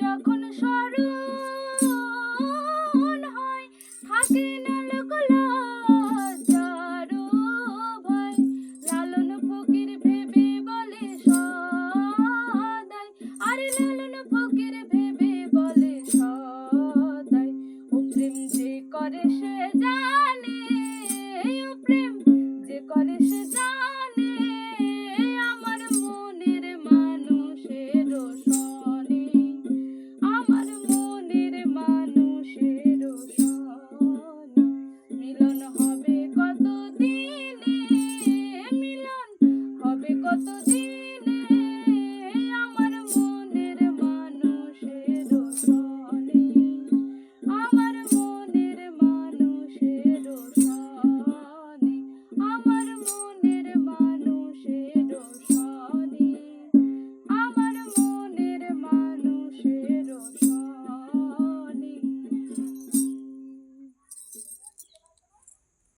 যখন স্মরণ হয়, থাকে না লোক লজ্জারো ভয়। লালন ফকির ভেবে বলে সদাই, আরে লালন ফকির ভেবে বলে সদাই। ও প্রেম যে করে সে জানে